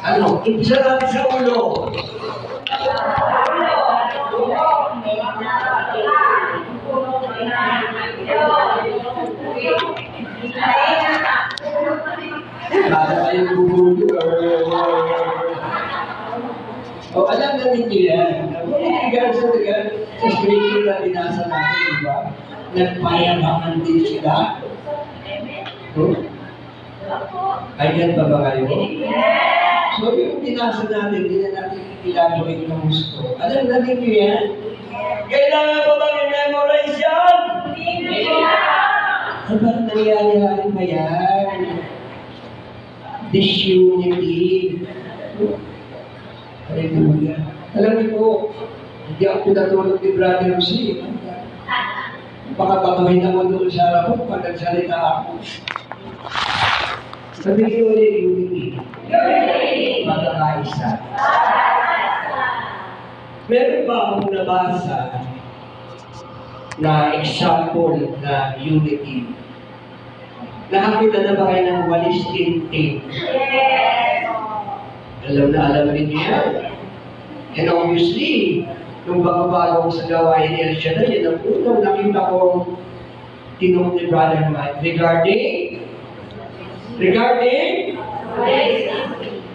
Ano? Sarap sa ulo. Para kayong gugulo. O alam na ninyo yan. Nagbibigan sa tagal sa scripture na binasa natin, di ba? Nagpayabangan din sila. Hmm? Ayan pa ba kayo? So yung binasa natin, hindi na natin ilagawin ng gusto. Alam na ninyo yan? Kailangan pa bang i-memorize yan? Ano ba nangyayari ba yan? Disunity. Hallelujah. Alam niyo po, hindi ako pinatulog ni Brother Jose. Baka patuhin ako doon sa harap pag nagsalita ako. Sabi niyo ulit, unity. Magkakaisa. Meron ba akong nabasa na example na unity? Nakakita na ba kayo ng walis tinting? Alam na alam rin niyo yan. And obviously, nung bago-bago ko sa gawain ni El Shaddai, yun ang unang nakita ko tinong ni Brother Mike regarding regarding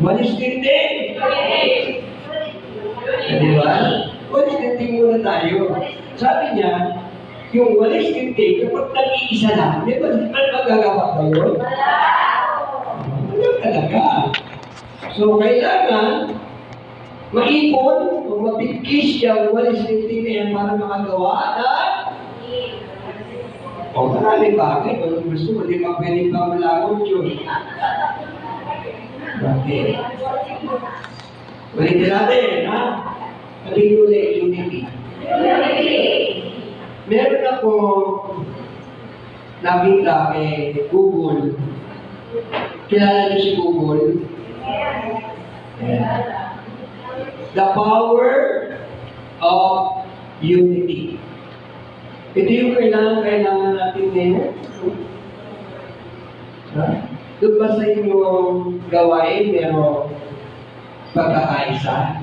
walis tinting. Di ba? Walis tinting muna tayo. Sabi niya, yung walis tinting, kapag nag-iisa lang, di ba, magagawa ba yun? Wala talaga. So, kailangan maipon o mapigkis yung walis tinting na yan para makagawa na o maraming bagay. Kung gusto mo, di ba pwede pa malakot yun? Bakit? Ulitin natin, ha? Ulit, unity. Meron ako nakita kay Google. Kilala niyo si Google? Yeah. The power of unity. Ito yung kailangan, kailangan natin ngayon. Ha? Doon ba sa inyong gawain, meron pagkakaisa?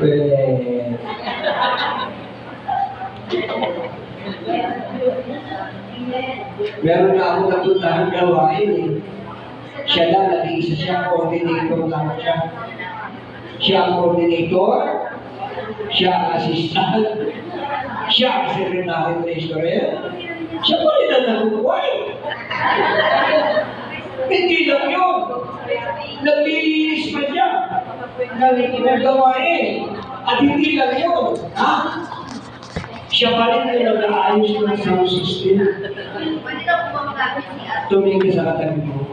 Well, meron na ako napuntahan gawain eh. Siya lang, nag-iisa siya, coordinator lang siya. Siya ang coordinator, siya ang assistant, siya ang secretary treasurer, siya pa rin ang nakukuhay. Hindi lang yun. Naglilinis pa siya ng gawain. At hindi lang yun. Ha? Siya pa rin ang nag-aayos ng sound system. Tumingin sa katabi mo.